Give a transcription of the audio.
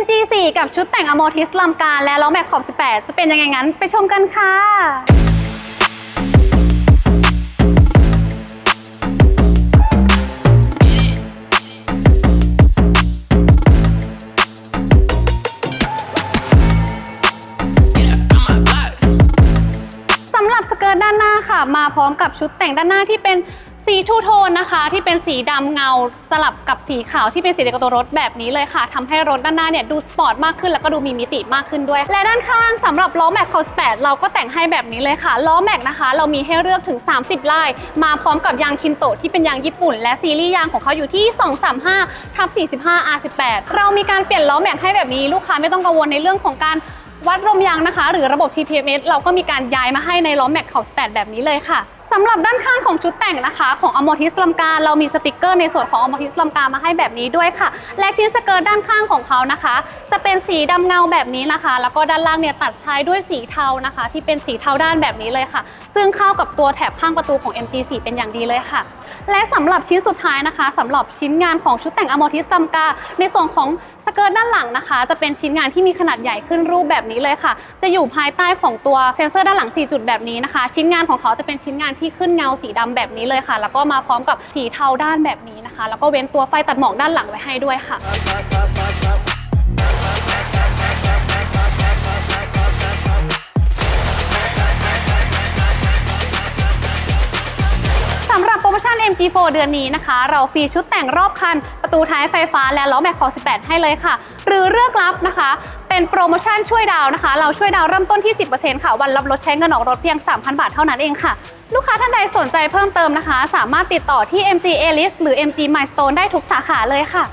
MG4 กับชุดแต่งอโมทิสลำการและล้อแม็กขอบ 18 จะเป็นยังไงงั้นไปชมกันค่ะ ร์ตด้านหน้าค่ะ มาพร้อมกับชุดแต่งด้านหน้าที่เป็นสีทูโทนนะคะ ที่เป็นสีดำเงาสลับกับสีขาวที่เป็นสีเดียวกับตัวรถแบบนี้เลยค่ะทำให้รถด้านหน้าเนี่ยดูสปอร์ตมากขึ้นแล้วก็ดูมีมิติมากขึ้นด้วย และด้านข้างสำหรับล้อแม็กคอส8เราก็แต่งให้แบบนี้เลยค่ะล้อแม็กนะคะ เรามีให้เลือกถึง 30ลาย มาพร้อมกับยางคินโตะที่เป็นยางญี่ปุ่น และซีรีส์ยางของเขาอยู่ที่ 235ทับ45 R18 เรามีการเปลี่ยนล้อแม็กให้แบบนี้ลูกค้าไม่ต้องกังวลในเรื่องของการ วัดลมยางนะคะ หรือระบบ TPMS เราก็มีการย้ายมาให้ในล้อแม็กขอบ8แบบนี้เลยค่ะสำหรับด้านข้างของชุดแต่งนะคะของอม r ทิสลำการเรามีสติกเกอร์ในส่วนของอม r ทิสลำการมาให้แบบนี้ด้วยค่ะ และชิ้นสเกิร์ตด้านข้างของเขานะคะ จะเป็นสีดำเงาแบบนี้นะคะ แล้วก็ด้านล่างเนี่ยตัดใช้ด้วยสีเทานะคะ ที่เป็นสีเทาด้านแบบนี้เลยค่ะ ซึ่งเข้ากับตัวแถบข้างประตูของ MG4 เป็นอย่างดีเลยค่ะ และสำหรับชิ้นสุดท้ายนะคะสำหรับชิ้นงานของชุดแต่งอม r ทิสลำกาในส่วนของสเกิร์ตด้านหลังนะคะ จะเป็นชิ้นงานที่มีขนาดใหญ่ขึ้นรูปแบบนี้เลยค่ะ จะอยู่ภายใต้ของตัวเซ็นเซอร์ด้านหลัง 4 จุดแบบนี้นะคะ ชิ้นงานของเขาจะเป็นชิ้นงานที่ขึ้นเงาสีดำแบบนี้เลยค่ะ แล้วก็มาพร้อมกับสีเทาด้านแบบนี้นะคะ แล้วก็เว้นตัวไฟตัดหมอกด้านหลังไว้ให้ด้วยค่ะำหรับโปรโมชั่น MG4 เดือนนี้นะคะ เราฟรีชุดแต่งรอบคัน ประตูท้ายไฟฟ้าและล้อแม็กคอ18 ให้เลยค่ะ หรือเลือกรับนะคะ เป็นโปรโมชั่นช่วยดาวนะคะ เราช่วยดาวเริ่มต้นที่ 10%ค่ะ วันรับรถใช้เงินออกรถเพียง 3,000 บาทเท่านั้นเองค่ะ ลูกค้าท่านใดสนใจเพิ่มเติมนะคะ สามารถติดต่อที่ MG A List หรือ MG Milestone ได้ทุกสาขาเลยค่ะ